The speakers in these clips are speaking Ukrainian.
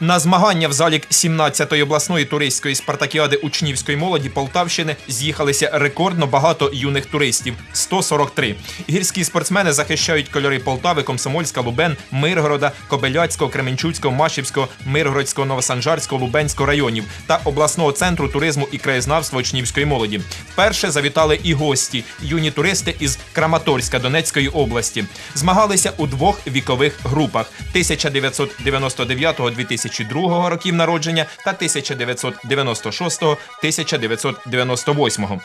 На змагання в залі 17-ї обласної туристської спартакіади учнівської молоді Полтавщини з'їхалися рекордно багато юних туристів 143. Гірські спортсмени захищають кольори Полтави, Комсомольська, Лубен, Миргорода, Кобеляцького, Кременчуцького, Машівського, Миргородського, Новосанжарського, Лубенського районів та обласного центру туризму і краєзнавства учнівської молоді. Вперше завітали і гості, юні туристи із Краматорська Донецької області. Змагалися у двох вікових групах: 1999-2002 років народження та 1996-1998.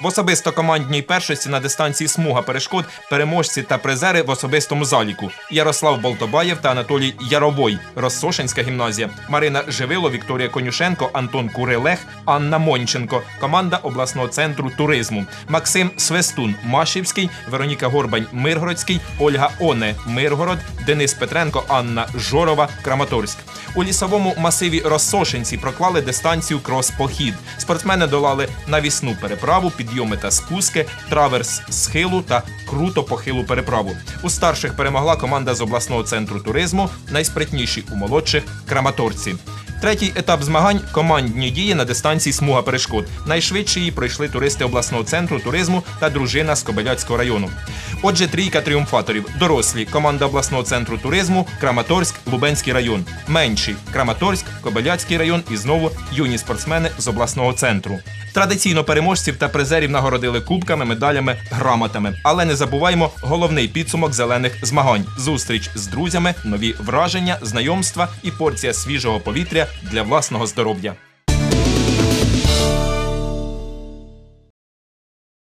В особисто командній першості на дистанції смуга перешкод переможці та призери в особистому заліку Ярослав Болтобаєв та Анатолій Яровой, Розсошинська гімназія, Марина Живило, Вікторія Конюшенко, Антон Курилех, Анна Монченко, команда обласного центру туризму, Максим Свистун, Машівський, Вероніка Горбань, Миргородський, Ольга Оне, Миргород, Денис Петренко, Анна Жорова, Краматорськ. У лісовому масиві Розсошинці проклали дистанцію крос-похід. Спортсмени долали навісну переправу, підйоми та спуски, траверс схилу та круто похилу переправу. У старших перемогла команда з обласного центру туризму, найспритніші у молодших Краматорці. Третій етап змагань командні дії на дистанції смуга перешкод. Найшвидше її пройшли туристи обласного центру туризму та дружина з Кобиляцького району. Отже, трійка тріумфаторів: дорослі команда обласного центру туризму, Краматорськ, Лубенський район. Менші Краматорськ, Кобиляцький район і знову юні спортсмени з обласного центру. Традиційно переможців та призерів нагородили кубками, медалями, грамотами. Але не забуваймо головний підсумок зелених змагань: зустріч з друзями, нові враження, знайомства і порція свіжого повітря для власного здоров'я.